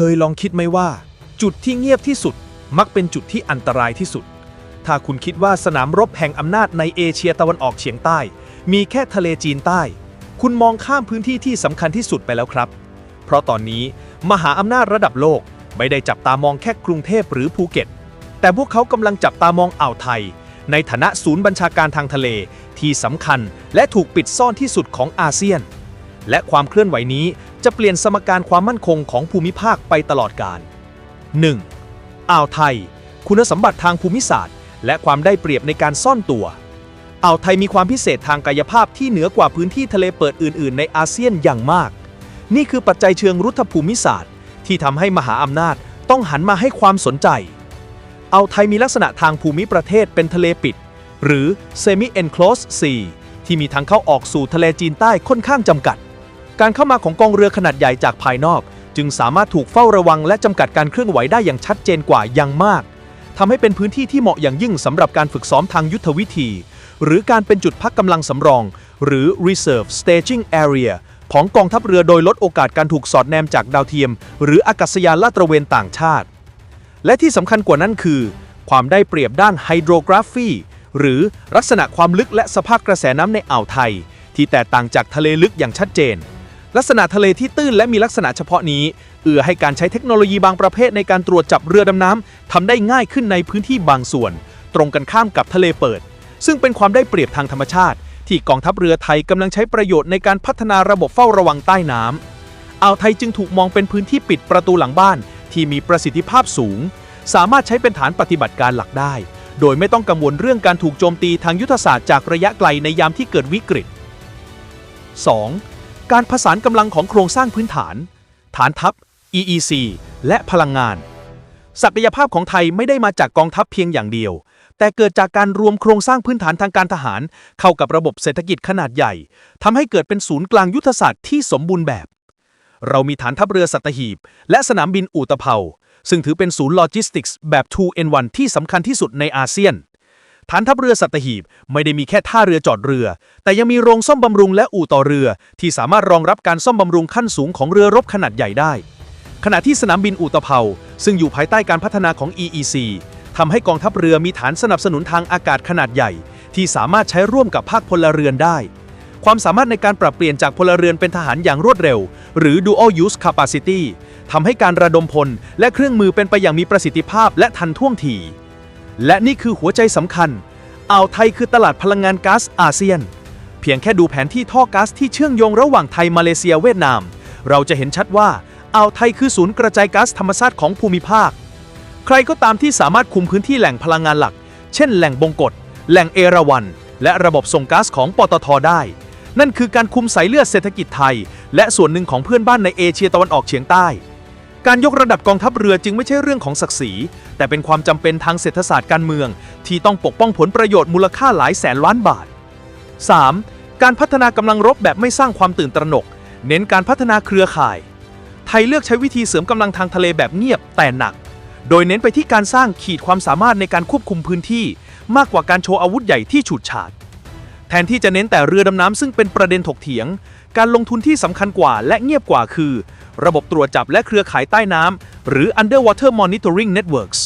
เคยลองคิดไหมว่า จุดที่เงียบที่สุด มักเป็นจุดที่อันตรายที่สุด ถ้าคุณคิดว่าสนามรบแห่งอำนาจในเอเชียตะวันออกเฉียงใต้ มีแค่ทะเลจีนใต้ คุณมองข้ามพื้นที่ที่สำคัญที่สุดไปแล้วครับ เพราะตอนนี้มหาอำนาจระดับโลกไม่ได้จับตามองแค่กรุงเทพหรือภูเก็ต แต่พวกเขากำลังจับตามองอ่าวไทย ในฐานะศูนย์บัญชาการทางทะเลที่สำคัญและถูกปิดซ่อนที่สุดของอาเซียน และความเคลื่อนไหวนี้ จะเปลี่ยนสมการความมั่นคงของภูมิภาคไปตลอดกาล 1. อ่าวไทย คุณสมบัติทางภูมิศาสตร์ และความได้เปรียบในการซ่อนตัว อ่าวไทยมีความพิเศษทางกายภาพที่เหนือกว่าพื้นที่ทะเลเปิดอื่น ๆ ในอาเซียนอย่างมาก นี่คือปัจจัยเชิงรุทธภูมิศาสตร์ ที่ทำให้มหาอำนาจต้องหันมาให้ความสนใจ อ่าวไทยมีลักษณะทางภูมิประเทศเป็นทะเลปิด หรือ semi enclosed sea ที่มีทางเข้าออกสู่ทะเลจีนใต้ค่อนข้างจำกัด การเข้ามาของกองเรือขนาดใหญ่จากภายนอก จึงสามารถถูกเฝ้าระวังและจำกัดการเคลื่อนไหวได้อย่างชัดเจนกว่าอย่างมากทำให้เป็นพื้นที่ที่เหมาะอย่างยิ่งสำหรับการฝึกซ้อมทางยุทธวิธี หรือการเป็นจุดพักกำลังสำรอง หรือ reserve staging area ของกองทัพเรือโดยลดโอกาสการถูกสอดแนมจากดาวเทียม หรืออากาศยานลาดตระเวนต่างชาติ และที่สำคัญกว่านั้นคือ ความได้เปรียบด้านไฮโดรกราฟีหรือลักษณะความลึกและสภาพกระแสน้ำในอ่าวไทย ที่แตกต่างจากทะเลลึกอย่างชัดเจน ลักษณะทะเลที่ตื้นและมีลักษณะเฉพาะนี้ เอื้อให้การใช้เทคโนโลยีบางประเภทในการตรวจจับเรือดำน้ำทำได้ง่ายขึ้นในพื้นที่บางส่วน ตรงกันข้ามกับทะเลเปิด ซึ่งเป็นความได้เปรียบทางธรรมชาติ ที่กองทัพเรือไทยกำลังใช้ประโยชน์ในการพัฒนาระบบเฝ้าระวังใต้น้ำอ่าวไทยจึงถูกมองเป็นพื้นที่ปิดประตูหลังบ้าน ที่มีประสิทธิภาพสูง สามารถใช้เป็นฐานปฏิบัติการหลักได้ โดยไม่ต้องกังวลเรื่องการถูกโจมตีทางยุทธศาสตร์จากระยะไกลในยามที่เกิดวิกฤต 2. การผสานกำลังของโครงสร้างพื้นฐาน ฐานทัพ EEC และพลังงาน ศักยภาพของไทยไม่ได้มาจากกองทัพเพียงอย่างเดียว แต่เกิดจากการรวมโครงสร้างพื้นฐานทางการทหาร เข้ากับระบบเศรษฐกิจขนาดใหญ่ทำให้เกิดเป็นศูนย์กลางยุทธศาสตร์ที่สมบูรณ์แบบ เรามีฐานทัพเรือสัตหีบ และสนามบินอู่ตะเภาซึ่งถือเป็นศูนย์โลจิสติกส์แบบ 2 n 1ที่สำคัญที่สุดในอาเซียน ฐานทัพเรือสัตหีบไม่ได้มีแค่ท่าเรือจอดเรือ แต่ยังมีโรงซ่อมบำรุงและอู่ต่อเรือ ที่สามารถรองรับการซ่อมบำรุงขั้นสูงของเรือรบขนาดใหญ่ได้ ขณะที่สนามบินอู่ตะเภาซึ่งอยู่ภายใต้การพัฒนาของ EEC ทำให้กองทัพเรือมีฐานสนับสนุนทางอากาศขนาดใหญ่ ที่สามารถใช้ร่วมกับภาคพลเรือนได้ ความสามารถในการปรับเปลี่ยนจากพลเรือนเป็นทหารอย่างรวดเร็ว หรือ dual use capacity ทำให้การระดมพลและเครื่องมือเป็นไปอย่างมีประสิทธิภาพและทันท่วงที และนี่คือหัวใจสำคัญ อ่าวไทยคือตลาดพลังงานก๊าซอาเซียน เพียงแค่ดูแผนที่ท่อก๊าซที่เชื่อมโยงระหว่างไทยมาเลเซียเวียดนาม เราจะเห็นชัดว่าอ่าวไทยคือศูนย์กระจายก๊าซธรรมชาติของภูมิภาค ใครก็ตามที่สามารถคุมพื้นที่แหล่งพลังงานหลัก เช่นแหล่งบงกฎแหล่งเอราวัณและระบบส่งก๊าซของปตทได้ นั่นคือการคุมสายเลือดเศรษฐกิจไทย และส่วนหนึ่งของเพื่อนบ้านในเอเชียตะวันออกเฉียงใต้ การยกระดับกองทัพเรือจึงไม่ใช่เรื่องของศักดิ์ศรี แต่เป็นความจำเป็นทางเศรษฐศาสตร์การเมือง ที่ต้องปกป้องผลประโยชน์มูลค่าหลายแสนล้านบาท 3. การพัฒนากำลังรบแบบไม่สร้างความตื่นตระหนก เน้นการพัฒนาเครือข่าย ไทยเลือกใช้วิธีเสริมกำลังทางทะเลแบบเงียบแต่หนัก โดยเน้นไปที่การสร้างขีดความสามารถในการควบคุมพื้นที่ มากกว่าการโชว์อาวุธใหญ่ที่ฉูดฉาด แทนที่จะเน้นแต่เรือดำน้ำซึ่งเป็นประเด็นถกเถียง การลงทุนที่สำคัญกว่าและเงียบกว่าคือ ระบบตรวจจับและเครือข่ายใต้น้ำหรือ underwater monitoring networks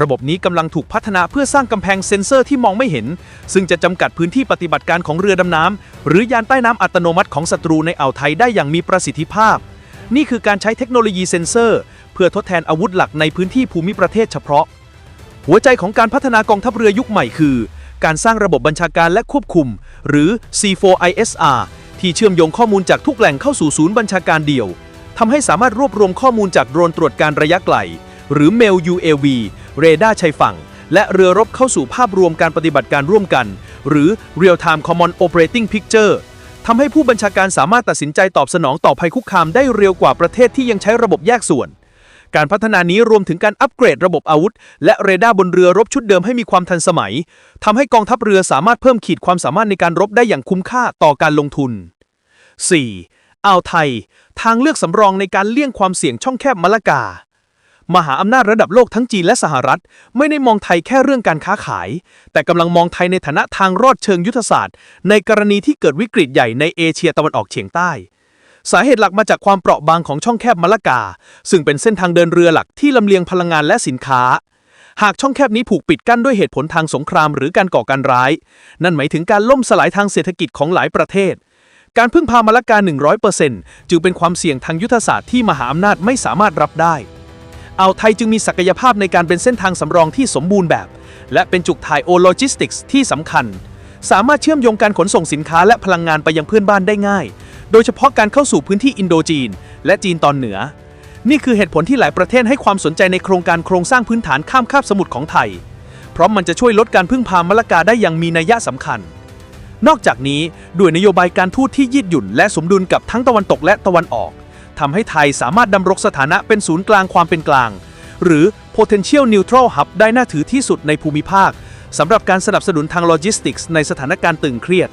ระบบนี้กำลังถูกพัฒนาเพื่อสร้างกำแพงเซ็นเซอร์ที่มองไม่เห็น ซึ่งจะจำกัดพื้นที่ปฏิบัติการของเรือดำน้ำหรือยานใต้น้ำอัตโนมัติของศัตรูในอ่าวไทยได้อย่างมีประสิทธิภาพ นี่คือการใช้เทคโนโลยีเซ็นเซอร์ เพื่อทดแทนอาวุธหลักในพื้นที่ภูมิประเทศเฉพาะ หัวใจของการพัฒนากองทัพเรือยุคใหม่คือ การสร้างระบบบัญชาการและควบคุม หรือ C4ISR ที่เชื่อมโยงข้อมูลจากทุกแหล่งเข้าสู่ศูนย์บัญชาการเดี่ยวทำให้สามารถรวบรวมข้อมูลจากโดรนตรวจการระยะไกล หรือ MEL UAV เรดาร์ชายฝั่ง และเรือรบเข้าสู่ภาพรวมการปฏิบัติการร่วมกัน หรือ Real Time Common Operating Picture ทำให้ผู้บัญชาการสามารถตัดสินใจตอบสนองต่อภัยคุกคามได้เร็วกว่าประเทศที่ยังใช้ระบบแยกส่วน การพัฒนานี้รวมถึงการอัปเกรดระบบอาวุธ และเรดาร์บนเรือรบชุดเดิมให้มีความทันสมัยทำให้กองทัพเรือสามารถเพิ่มขีดความสามารถในการรบได้อย่างคุ้มค่าต่อการลงทุน 4. อ่าวไทย ทางเลือกสำรองในการเลี่ยงความเสี่ยงช่องแคบมะละกา มหาอำนาจระดับโลกทั้งจีนและสหรัฐ ไม่ได้มองไทยแค่เรื่องการค้าขาย แต่กำลังมองไทยในฐานะทางรอดเชิงยุทธศาสตร์ ในกรณีที่เกิดวิกฤตใหญ่ในเอเชียตะวันออกเฉียงใต้ สาเหตุหลักมาจากความเปราะบางของช่องแคบมะละกา ซึ่งเป็นเส้นทางเดินเรือหลักที่ลำเลียงพลังงานและสินค้า หากช่องแคบนี้ผูกปิดกั้นด้วยเหตุผลทางสงครามหรือการก่อการร้าย นั่นหมายถึงการล่มสลายทางเศรษฐกิจของหลายประเทศ การพึ่งพามะละกา 100%จึงเป็นความเสี่ยงทางยุทธศาสตร์ที่มหาอำนาจไม่สามารถรับได้อ่าวไทยจึงมีศักยภาพในการเป็นเส้นทางสำรองที่สมบูรณ์แบบ และเป็นจุกถ่ายโอโลจิสติกส์ที่สำคัญ สามารถเชื่อมโยงการขนส่งสินค้าและพลังงานไปยังเพื่อนบ้านได้ง่าย โดยเฉพาะการเข้าสู่พื้นที่อินโดจีน และจีนตอนเหนือ นี่คือเหตุผลที่หลายประเทศให้ความสนใจในโครงการโครงสร้างพื้นฐานข้ามคาบสมุทรของไทย เพราะมันจะช่วยลดการพึ่งพามะละกาได้อย่างมีนัยสำคัญ นอกจากนี้ด้วยนโยบายการทูตที่ยืดหยุ่น และสมดุลกับทั้งตะวันตกและตะวันออกทำให้ไทยสามารถดำรงสถานะเป็นศูนย์กลางความเป็นกลาง หรือ potential neutral hub ได้น่าถือที่สุดในภูมิภาคสำหรับการสนับสนุนทางโลจิสติกส์ในสถานการณ์ตึงเครียด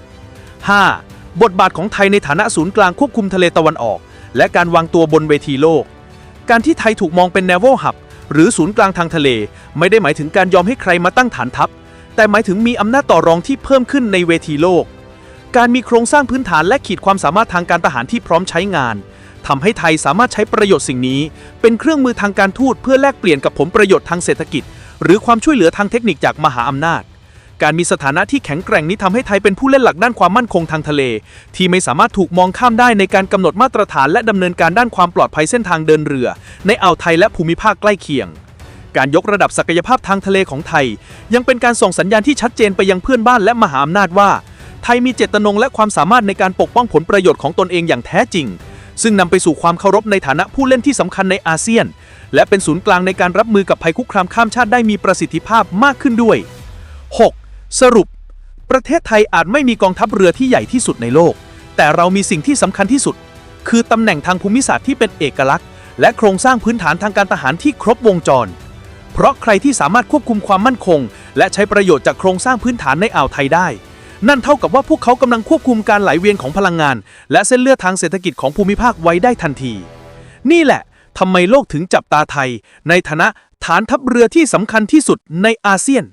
5. บทบาทของไทยในฐานะศูนย์กลางควบคุมทะเลตะวันออก และการวางตัวบนเวทีโลก การที่ไทยถูกมองเป็น naval hub หรือศูนย์กลางทางทะเล ไม่ได้หมายถึงการยอมให้ใครมาตั้งฐานทัพ แต่หมายถึงมีอำนาจต่อรองที่เพิ่มขึ้นในเวทีโลก การมีโครงสร้างพื้นฐานและขีดความสามารถทางการทหารที่พร้อมใช้งานทำให้ไทยสามารถใช้ประโยชน์สิ่งนี้ เป็นเครื่องมือทางการทูตเพื่อแลกเปลี่ยนกับผลประโยชน์ทางเศรษฐกิจ หรือความช่วยเหลือทางเทคนิคจากมหาอำนาจ การมีสถานะที่แข็งแกร่งนี้ทำให้ไทยเป็นผู้เล่นหลักด้านความมั่นคงทางทะเล ที่ไม่สามารถถูกมองข้ามได้ในการกำหนดมาตรฐานและดำเนินการด้านความปลอดภัยเส้นทางเดินเรือ ในอ่าวไทยและภูมิภาคใกล้เคียง การยกระดับศักยภาพทางทะเลของไทย ยังเป็นการส่งสัญญาณที่ชัดเจนไปยังเพื่อนบ้านและมหาอำนาจว่า ไทยมีเจตนงและความสามารถในการปกป้องผลประโยชน์ของตนเองอย่างแท้จริง ซึ่งนำไปสู่ความเคารพในฐานะผู้เล่นที่สำคัญในอาเซียน และเป็นศูนย์กลางในการรับมือกับภัยคุกคามข้ามชาติได้มีประสิทธิภาพมากขึ้นด้วย 6. สรุป ประเทศไทยอาจไม่มีกองทัพเรือที่ใหญ่ที่สุดในโลก แต่เรามีสิ่งที่สำคัญที่สุด คือตำแหน่งทางภูมิศาสตร์ที่เป็นเอกลักษณ์ และโครงสร้างพื้นฐานทางการทหารที่ครบวงจร เพราะใครที่สามารถควบคุมความมั่นคง และใช้ประโยชน์จากโครงสร้างพื้นฐานในอ่าวไทยได้ นั่นเท่ากับว่าพวกเขากำลังควบคุมการไหลเวียนของพลังงาน และเส้นเลือดทางเศรษฐกิจของภูมิภาคไว้ได้ทันที นี่แหละทำไมโลกถึงจับตาไทย ในฐานะฐานทัพเรือที่สำคัญที่สุดในอาเซียน